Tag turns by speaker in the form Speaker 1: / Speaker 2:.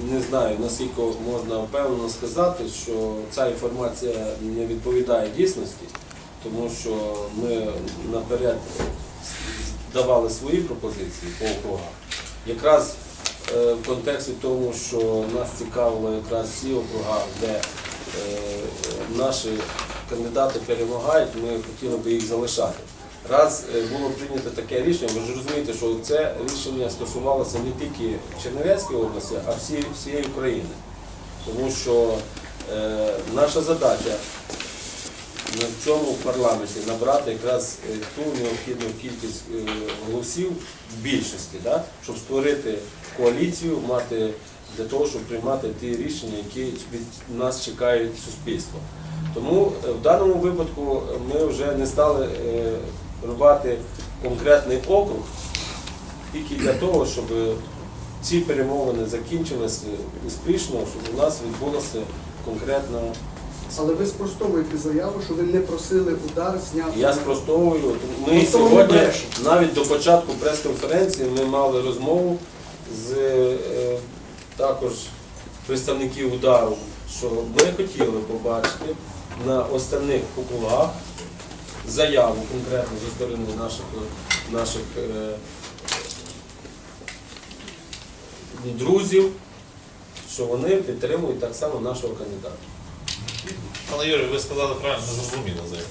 Speaker 1: не знаю наскільки можна впевнено сказати, що ця інформація не відповідає дійсності, тому що ми наперед давали свої пропозиції по округах. Якраз е, в контексті тому, що нас цікавило якраз ці округа, де е, наші кандидати перемагають, ми хотіли би їх залишати. Раз е, було прийнято таке рішення, ви ж розумієте, що це рішення стосувалося не тільки Чернівецької області, а всі, всієї України. Тому що е, наша задача в цьому парламенті набрати якраз е, ту необхідну кількість е, голосів більшості, да? щоб створити коаліцію, мати для того, щоб приймати ті рішення, які від нас чекають суспільство. Тому в даному випадку ми вже не стали е, рвати конкретний округ тільки для того, щоб ці перемовини закінчилися успішно, щоб у нас відбулося конкретна
Speaker 2: Але ви спростовуєте заяву, що ви не просили удар зняти.
Speaker 1: Я спростовую. Ми
Speaker 2: Ну,
Speaker 1: сьогодні,
Speaker 2: брешуть.
Speaker 1: навіть до початку прес-конференції, ми мали розмову з е, також представників удару, що ми хотіли побачити на останніх округах заяву конкретно за сторони наших, наших е, друзів, що вони підтримують так само нашого кандидата.
Speaker 3: Пане Юрію, ви сказали правильно, зрозуміло заяву.